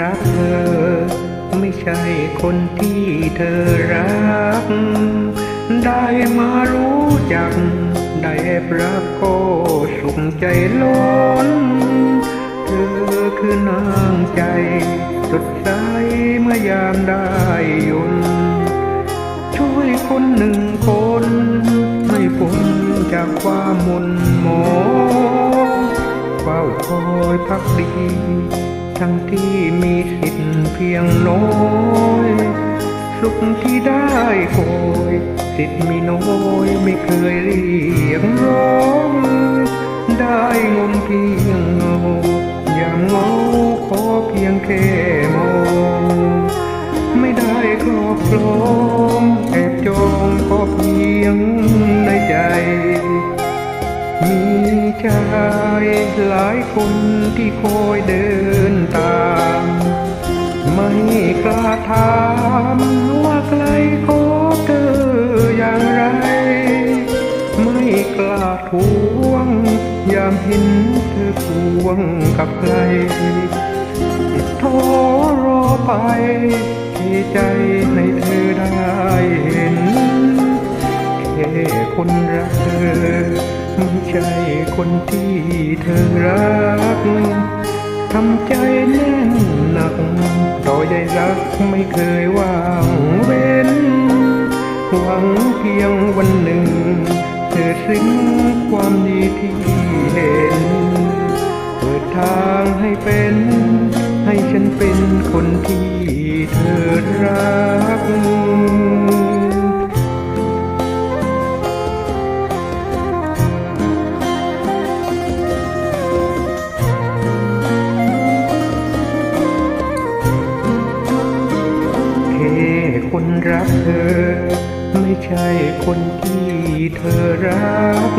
รักเธอ ไม่ใช่คนที่เธอรัก ได้มารู้จัก ได้แอบรักก็สุขใจล้น เธอคือนางใจสดใสเมื่อยามได้ยนช่วยคนหนึ่งคนให้พ้นจากความมุนหมองเฝ้าคอยพักดี ทั้งที่มีสิทธิ์เพียงน้อยสุขที่ได้คอยสิทธิ์มีน้อยไม่เคยเรียกร้องได้งมเพียงเงาอย่างเงาขอเพียงแค่มองไม่ได้ครอบครองแอบจองก็เพียงในใจ มีชายหลายคนที่คอยเดิน ไม่กล้าถามว่าใครขอเธออย่างไร ไม่กล้าทวง ยามเห็นเธอทวงกับใครท้อรอไปที่ใจให้เธอได้เห็นแค่คนรักเธอไม่ใช่คนที่เธอรักทำใจแน่น นักต่อใยรักไม่เคยว่างเว้น หวังเพียงวันหนึ่ง เธอสิ้นความดีที่เห็น เปิดทางให้เป็น ให้ฉันเป็นคนที่เธอรัก คนรักเธอ ไม่ใช่คนที่เธอรัก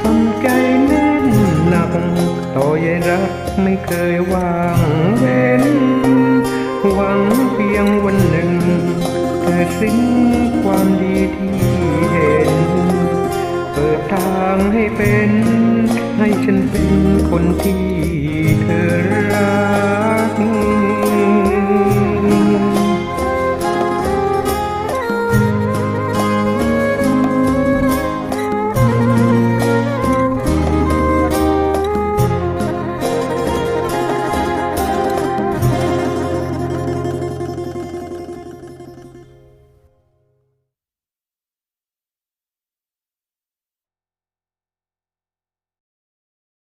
ทำใจแน่นหนัก ต่อใยรักไม่เคยวางเว้น หวังเพียงวันหนึ่งเธอสิ้นความดีที่เห็น เปิดทางให้เป็น ให้ฉันเป็นคนที่เธอรัก